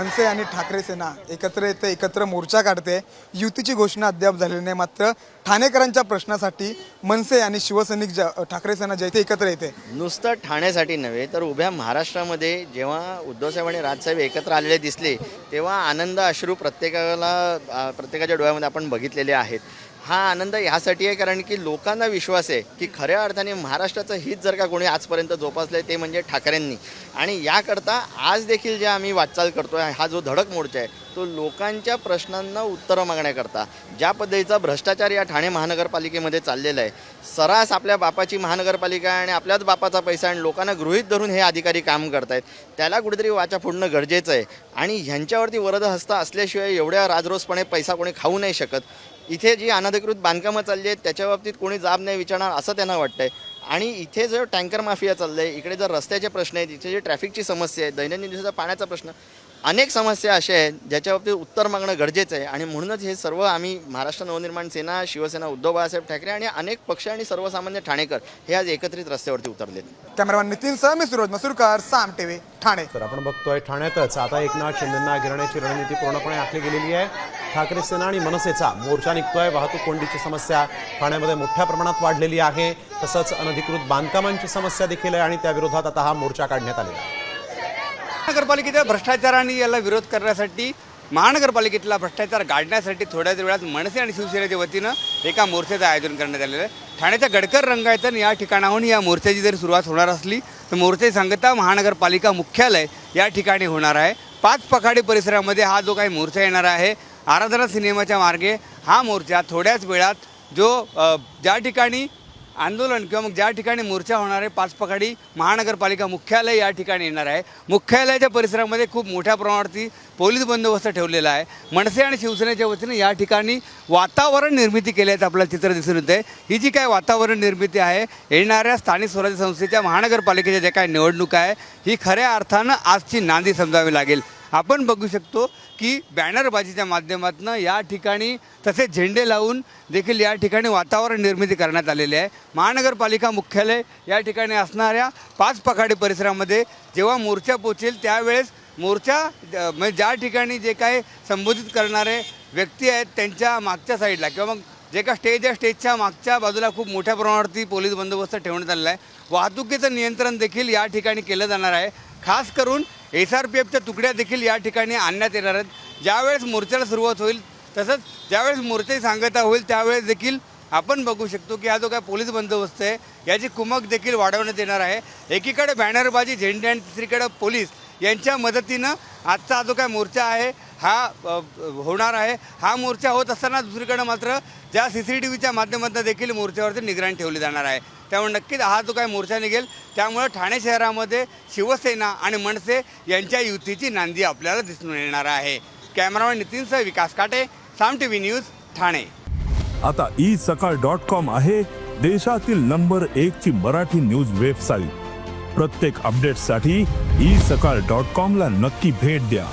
मनसे आणि ठाकरे सेना एकत्र येते एकत्र मोर्चा काढते. युतीची घोषणा अद्याप झालेली नाही. मात्र ठाणेकरांच्या प्रश्नासाठी मनसे आणि शिवसैनिक ज्या ठाकरे सेना ज्या ते एकत्र येते. नुसतं ठाण्यासाठी नव्हे तर उभ्या महाराष्ट्रामध्ये जेव्हा उद्धवसाहेब आणि राजसाहेब एकत्र आलेले दिसले तेव्हा आनंद अश्रू प्रत्येकाला प्रत्येकाच्या डोळ्यामध्ये आपण बघितलेले आहेत. हा आनंद ह्यासाठी आहे कारण की लोकांना विश्वास आहे की खऱ्या अर्थाने महाराष्ट्राचं हित जर का कोणी आजपर्यंत जोपासलं ते म्हणजे ठाकरेंनी. आणि याकरता आज देखील जे आम्ही वाटचाल करतो आहे हा जो धडक मोर्चा आहे तो लोकांच्या प्रश्नांना उत्तरं मागण्याकरता ज्या पद्धतीचा भ्रष्टाचार या ठाणे महानगरपालिकेमध्ये चाललेला आहे सरास आपल्या बापाची महानगरपालिका आहे आणि आपल्याच बापाचा पैसा आणि लोकांना गृहित धरून हे अधिकारी काम करतायत त्याला कुठेतरी वाचा फोडणं गरजेचं आहे. आणि ह्यांच्यावरती वरद हस्त असल्याशिवाय एवढ्या राजरोसपणे पैसा कोणी खाऊ नाही शकत. इथे जी अनधिकृत बांधकामं चालली आहेत त्याच्या बाबतीत कोणी जाब नाही विचारणार असं त्यांना वाटतंय. आणि इथे जर टँकर माफिया चाललं आहे इकडे जर रस्त्याचे प्रश्न आहेत इथे जे ट्रॅफिकची समस्या आहे दैनंदिन दिवसाचा पाण्याचा प्रश्न अनेक समस्या अशा आहेत ज्याच्या बाबतीत उत्तर मागणं गरजेचं आहे. आणि म्हणूनच हे सर्व आम्ही महाराष्ट्र नवनिर्माण सेना शिवसेना उद्धव बाळासाहेब ठाकरे आणि अनेक पक्ष आणि सर्वसामान्य ठाणेकर हे आज एकत्रित रस्त्यावरती उतरलेत. कॅमेरामॅन नितीन सह मी सुरोज मसूरकर साम टीव्ही ठाणे. तर आपण बघतोय ठाण्यातच आता एकनाथ शिंदेंना गिरण्याची रणनीती पूर्णपणे आखली गेलेली आहे. ठाकरे सेना आणि मनसेचा मोर्चा निघतोय वाहतूक कोंडीची समस्या ठाण्यामध्ये मोठ्या प्रमाणात वाढलेली आहे. तसंच अनधिकृत बांधकामांची समस्या देखील आहे आणि त्या विरोधात आता हा मोर्चा काढण्यात आलेला आहे. महानगरपालिकेच्या भ्रष्टाचाराने याला विरोध करण्यासाठी महानगरपालिकेतला भ्रष्टाचार गाडण्यासाठी थोड्याच वेळात मनसे आणि शिवसेनेच्या वतीनं एका मोर्चाचं आयोजन करण्यात आलेलं आहे. ठाण्याच्या गडकर रंगायतन या ठिकाणाहून या मोर्चाची जरी सुरुवात होणार असली तर मोर्चे सांगता महानगरपालिका मुख्यालय या ठिकाणी होणार आहे. पाच पखाडी परिसरामध्ये हा जो काही मोर्चा येणार आहे आराधना सिनेमाच्या मार्गे हा मोर्चा थोड्याच वेळात जो ज्या ठिकाणी आंदोलन किंवा मग ज्या ठिकाणी मोर्चा होणार आहे पाच पखाडी महानगरपालिका मुख्यालय या ठिकाणी येणार आहे. मुख्यालयाच्या परिसरामध्ये खूप मोठ्या प्रमाणावरती पोलीस बंदोबस्त ठेवलेला आहे. मनसे आणि शिवसेनेच्या वतीने या ठिकाणी वातावरण निर्मिती केल्याचं आपल्याला चित्र दिसून येते ही जी काय वातावरण निर्मिती आहे येणाऱ्या स्थानिक स्वराज्य संस्थेच्या महानगरपालिकेच्या ज्या काय निवडणुका आहे ही खऱ्या अर्थानं आजची नांदी समजावी लागेल. आपण बघू शकतो की बॅनरबाजीच्या माध्यमातून या ठिकाणी तसेच झेंडे लावून देखील या ठिकाणी वातावरण निर्मिती करण्यात आलेली आहे. महानगरपालिका मुख्यालय या ठिकाणी असणाऱ्या पाच पखाडी परिसरामध्ये जेव्हा मोर्चा पोचेल त्यावेळेस मोर्चा म्हणजे ज्या ठिकाणी जे काय संबोधित करणारे व्यक्ती आहेत त्यांच्या मागच्या साईडला किंवा मग जे का स्टेज आहे स्टेजच्या मागच्या बाजूला खूप मोठ्या प्रमाणावरती पोलीस बंदोबस्त ठेवण्यात आलेला आहे. वाहतुकीचं नियंत्रण देखील या ठिकाणी केलं जाणार आहे. खास करून एस आर पी एफच्या तुकड्या देखील या ठिकाणी आणण्यात येणार आहेत. ज्यावेळेस मोर्चाला सुरुवात होईल तसंच ज्यावेळेस मोर्चाची सांगता होईल त्यावेळेस देखील आपण बघू शकतो की हा जो काय पोलीस बंदोबस्त आहे याची कुमक देखील वाढवण्यात येणार आहे. एकीकडे बॅनरबाजी झेंडे आणि तिसरीकडे पोलीस यांच्या मदतीनं आजचा हा जो काय मोर्चा आहे हा होणार आहे. हा मोर्चा होत असताना दुसरीकडे मात्र ज्या सी सी टी व्हीच्या माध्यमातून देखील मोर्चावरती निगराणी ठेवली जाणार आहे. त्यामुळे नक्कीच हा जो काय मोर्चा निघेल त्यामुळे ठाणे शहरामध्ये शिवसेना आणि मनसे यांच्या युतीची नांदी आपल्याला दिसून येणार आहे. Cameraman नितीनसह Vikas Kate Saam T V news Thane. आता ई सकाळ डॉट कॉम आहे देशातील नंबर एक ची मराठी न्यूज वेबसाईट. प्रत्येक अपडेटसाठी ई सकाळ डॉट कॉम ला नक्की भेट द्या.